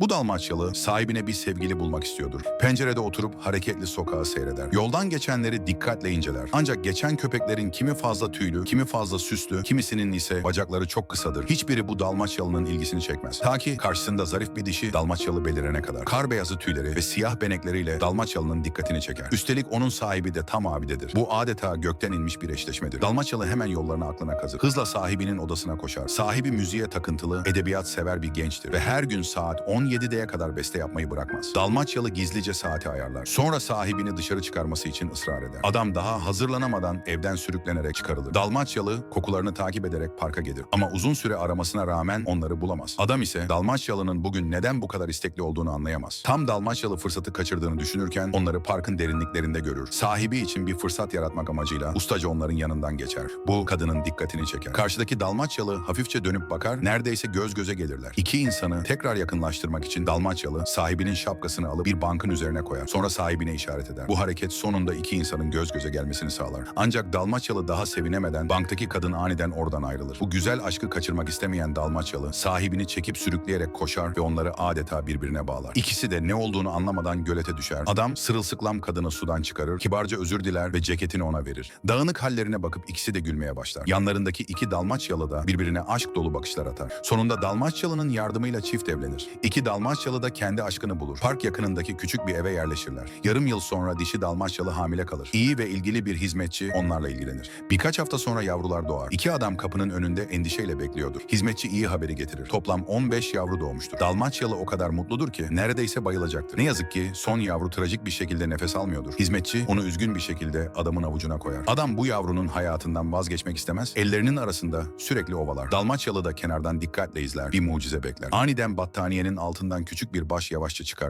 Bu Dalmaçyalı sahibine bir sevgili bulmak istiyordur. Pencerede oturup hareketli sokağı seyreder. Yoldan geçenleri dikkatle inceler. Ancak geçen köpeklerin kimi fazla tüylü, kimi fazla süslü, kimisinin ise bacakları çok kısadır. Hiçbiri bu Dalmaçyalı'nın ilgisini çekmez. Ta ki karşısında zarif bir dişi Dalmaçyalı belirene kadar. Kar beyazı tüyleri ve siyah benekleriyle Dalmaçyalı'nın dikkatini çeker. Üstelik onun sahibi de tam abidedir. Bu adeta gökten inmiş bir eşleşmedir. Dalmaçyalı hemen yollarını aklına kazır. Hızla sahibinin odasına koşar. Sahibi müziğe takıntılı, edebiyat sever bir gençtir ve her gün saat 17'ye kadar beste yapmayı bırakmaz. Dalmaçyalı gizlice saati ayarlar. Sonra sahibini dışarı çıkarması için ısrar eder. Adam daha hazırlanamadan evden sürüklenerek çıkarılır. Dalmaçyalı kokularını takip ederek parka gelir. Ama uzun süre aramasına rağmen onları bulamaz. Adam ise Dalmaçyalı'nın bugün neden bu kadar istekli olduğunu anlayamaz. Tam Dalmaçyalı fırsatı kaçırdığını düşünürken onları parkın derinliklerinde görür. Sahibi için bir fırsat yaratmak amacıyla ustaca onların yanından geçer. Bu kadının dikkatini çeker. Karşıdaki Dalmaçyalı hafifçe dönüp bakar, neredeyse göz göze gelirler. İki insanı tekrar yakınlaştırmak için Dalmaçyalı sahibinin şapkasını alıp bir bankın üzerine koyar. Sonra sahibine işaret eder. Bu hareket sonunda iki insanın göz göze gelmesini sağlar. Ancak Dalmaçyalı daha sevinemeden banktaki kadın aniden oradan ayrılır. Bu güzel aşkı kaçırmak istemeyen Dalmaçyalı sahibini çekip sürükleyerek koşar ve onları adeta birbirine bağlar. İkisi de ne olduğunu anlamadan gölete düşer. Adam sırılsıklam kadını sudan çıkarır, kibarca özür diler ve ceketini ona verir. Dağınık hallerine bakıp ikisi de gülmeye başlar. Yanlarındaki iki Dalmaçyalı da birbirine aşk dolu bakışlar atar. Sonunda Dalmaçyalı'nın yardımıyla çift evlenir. İki Dalmaçyalı da kendi aşkını bulur. Park yakınındaki küçük bir eve yerleşirler. Yarım yıl sonra dişi Dalmaçyalı hamile kalır. İyi ve ilgili bir hizmetçi onlarla ilgilenir. Birkaç hafta sonra yavrular doğar. İki adam kapının önünde endişeyle bekliyordur. Hizmetçi iyi haberi getirir. Toplam 15 yavru doğmuştur. Dalmaçyalı o kadar mutludur ki neredeyse bayılacaktır. Ne yazık ki son yavru trajik bir şekilde nefes almıyordur. Hizmetçi onu üzgün bir şekilde adamın avucuna koyar. Adam bu yavrunun hayatından vazgeçmek istemez. Ellerinin arasında sürekli ovalar. Dalmaçyalı da kenardan dikkatle izler. Bir mucize bekler. Aniden battaniyenin altından küçük bir baş yavaşça çıkar.